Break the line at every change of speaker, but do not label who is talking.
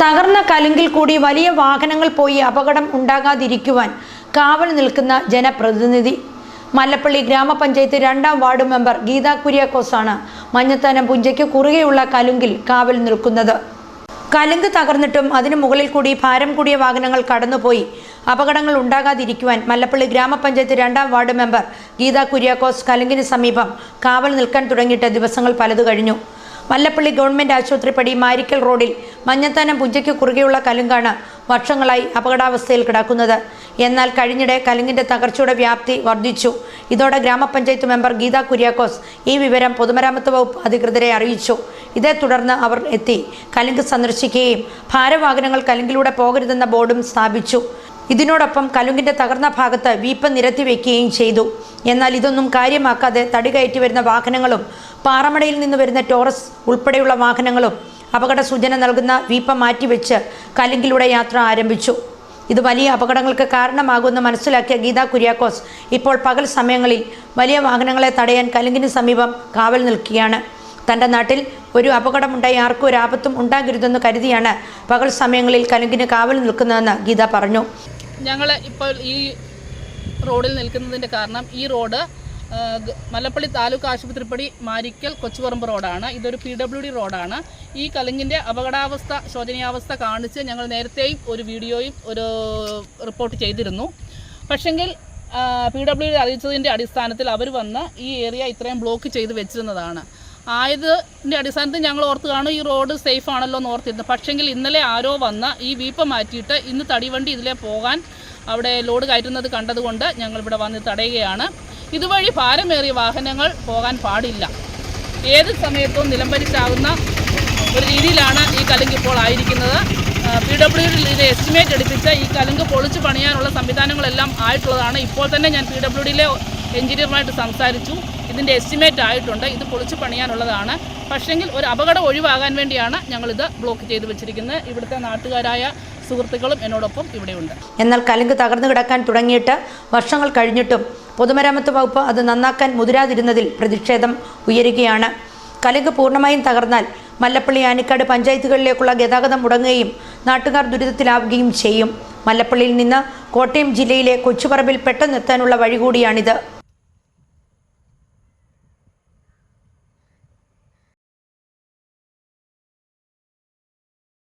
തകർന്ന കലുങ്കിൽ കൂടി വലിയ വാഹനങ്ങൾ പോയി അപകടം ഉണ്ടാകാതിരിക്കുവാൻ കാവൽ നിൽക്കുന്ന ജനപ്രതിനിധി. മല്ലപ്പള്ളി ഗ്രാമപഞ്ചായത്ത് രണ്ടാം വാർഡ് മെമ്പർ ഗീത കുര്യാക്കോസാണ് മഞ്ഞത്താനം പുഞ്ചയ്ക്ക് കുറുകെയുള്ള കലുങ്കിൽ കാവൽ നിൽക്കുന്നത്. കലുങ്ക് തകർന്നിട്ടും അതിനു മുകളിൽ കൂടി ഭാരം കൂടിയ വാഹനങ്ങൾ കടന്നുപോയി. അപകടങ്ങൾ ഉണ്ടാകാതിരിക്കുവാൻ മല്ലപ്പള്ളി ഗ്രാമപഞ്ചായത്ത് രണ്ടാം വാർഡ് മെമ്പർ ഗീത കുര്യാക്കോസ് കലുങ്കിന് സമീപം കാവൽ നിൽക്കാൻ തുടങ്ങിയിട്ട് ദിവസങ്ങൾ പലതു കഴിഞ്ഞു. മല്ലപ്പള്ളി ഗവൺമെന്റ് ആശുപത്രിപ്പടി മാരിക്കൽ റോഡിൽ മഞ്ഞത്താനം പുഞ്ചയ്ക്ക് കുറുകെയുള്ള കലുങ്കാണ് വർഷങ്ങളായി അപകടാവസ്ഥയിൽ കിടക്കുന്നത്. എന്നാൽ കഴിഞ്ഞിടെ കലുങ്കിന്റെ തകർച്ചയുടെ വ്യാപ്തി വർദ്ധിച്ചു. ഇതോടെ ഗ്രാമപഞ്ചായത്ത് മെമ്പർ ഗീത കുര്യാക്കോസ് ഈ വിവരം പൊതുമരാമത്ത് വകുപ്പ് അധികൃതരെ അറിയിച്ചു. ഇതേ തുടർന്ന് അവർ എത്തി. കലുങ്ക് സന്ദർശിക്കുകയും ഭാരവാഹനങ്ങൾ കലുങ്കിലൂടെ പോകരുതെന്ന ബോർഡും സ്ഥാപിച്ചു. ഇതിനോടൊപ്പം കലുങ്കിന്റെ തകർന്ന ഭാഗത്ത് വീപ്പ് നിരത്തി വയ്ക്കുകയും ചെയ്തു. എന്നാൽ ഇതൊന്നും കാര്യമാക്കാതെ തടി കയറ്റി വരുന്ന വാഹനങ്ങളും പാറമടയിൽ നിന്ന് വരുന്ന ടോറസ് ഉൾപ്പെടെയുള്ള വാഹനങ്ങളും അപകട സൂചന നൽകുന്ന വീപ്പ മാറ്റിവെച്ച് കലിങ്കിലൂടെ യാത്ര ആരംഭിച്ചു. ഇത് വലിയ അപകടങ്ങൾക്ക് കാരണമാകുമെന്ന് മനസ്സിലാക്കിയ ഗീത കുര്യാക്കോസ് ഇപ്പോൾ പകൽ സമയങ്ങളിൽ വലിയ വാഹനങ്ങളെ തടയാൻ കലിങ്കിന് സമീപം കാവൽ നിൽക്കുകയാണ്. തന്റെ നാട്ടിൽ ഒരു അപകടമുണ്ടായി ആർക്കും ഒരു ആപത്തും ഉണ്ടാകരുതെന്ന് കരുതിയാണ് പകൽ സമയങ്ങളിൽ കലുങ്കിന് കാവൽ നിൽക്കുന്നതെന്ന് ഗീത പറഞ്ഞു.
ഞങ്ങൾ ഇപ്പോൾ ഈ റോഡിൽ നിൽക്കുന്നതിന്റെ കാരണം ഈ റോഡ് മല്ലപ്പള്ളി താലൂക്ക് ആശുപത്രിപ്പടി മാരിക്കൽ കൊച്ചുപറമ്പ് റോഡാണ്. ഇതൊരു പി ഡബ്ല്യു ഡി റോഡാണ്. ഈ കലിങ്ങിന്റെ അപകടാവസ്ഥ ശോചനീയാവസ്ഥ കാണിച്ച് ഞങ്ങൾ നേരത്തെയും ഒരു വീഡിയോയും ഒരു റിപ്പോർട്ട് ചെയ്തിരുന്നു. പക്ഷെങ്കിൽ പി ഡബ്ല്യു ഡി അറിയിച്ചതിന്റെ അടിസ്ഥാനത്തിൽ അവർ വന്ന് ഈ ഏരിയ ഇത്രയും ബ്ലോക്ക് ചെയ്ത് വെച്ചിരുന്നതാണ്. ആയതിന്റെ അടിസ്ഥാനത്തിൽ ഞങ്ങൾ ഓർത്ത് കാണും ഈ റോഡ് സേഫ് ആണല്ലോ എന്ന് ഓർത്തിരുന്നു. പക്ഷെങ്കിൽ ഇന്നലെ ആരോ വന്ന് ഈ വീപ്പ മാറ്റിയിട്ട് ഇന്ന് തടിവണ്ടി ഇതിലെ പോകാൻ അവിടെ ലോഡ് കയറ്റുന്നത് കണ്ടതുകൊണ്ട് ഞങ്ങൾ ഇവിടെ വന്ന് തടയുകയാണ്. ഇതുവഴി ഭാരമേറിയ വാഹനങ്ങൾ പോകാൻ പാടില്ല. ഏത് സമയത്തും നിലംപരിച്ചാകുന്ന ഒരു രീതിയിലാണ് ഈ കലുങ്ക് ഇപ്പോൾ ആയിരിക്കുന്നത്. പി ഡബ്ല്യു ഇത് എസ്റ്റിമേറ്റ് എടുപ്പിച്ച് ഈ കലുങ്ക് പൊളിച്ച് പണിയാനുള്ള സംവിധാനങ്ങളെല്ലാം ആയിട്ടുള്ളതാണ്. ഇപ്പോൾ തന്നെ ഞാൻ പി ഡബ്ല്യു ഡിയിലെ എഞ്ചിനീയറുമായിട്ട് സംസാരിച്ചു. ഇതിന്റെ എസ്റ്റിമേറ്റ് ആയിട്ടുണ്ട്. ഇത് പൊളിച്ച് പണിയാനുള്ളതാണ്. പക്ഷേങ്കിൽ ഒരു അപകടം ഒഴിവാകാൻ വേണ്ടിയാണ് ഞങ്ങളിത് ബ്ലോക്ക് ചെയ്ത് വെച്ചിരിക്കുന്നത്. ഇവിടുത്തെ നാട്ടുകാരായ സുഹൃത്തുക്കളും എന്നോടൊപ്പം ഇവിടെയുണ്ട്.
എന്നാൽ കലുങ്ക് തകർന്നു കിടക്കാൻ തുടങ്ങിയിട്ട് വർഷങ്ങൾ കഴിഞ്ഞിട്ടും പൊതുമരാമത്ത് വകുപ്പ് അത് നന്നാക്കാൻ മുതിരാതിരുന്നതിൽ പ്രതിഷേധം ഉയരുകയാണ്. കലുങ്ക് പൂർണമായും തകർന്നാൽ മല്ലപ്പള്ളി ആനിക്കാട് പഞ്ചായത്തുകളിലേക്കുള്ള ഗതാഗതം മുടങ്ങുകയും നാട്ടുകാർ ദുരിതത്തിലാവുകയും ചെയ്യും. മല്ലപ്പള്ളിയിൽ നിന്ന് കോട്ടയം ജില്ലയിലെ കൊച്ചുപറമ്പിൽ പെട്ടെന്നെത്താനുള്ള വഴി കൂടിയാണിത്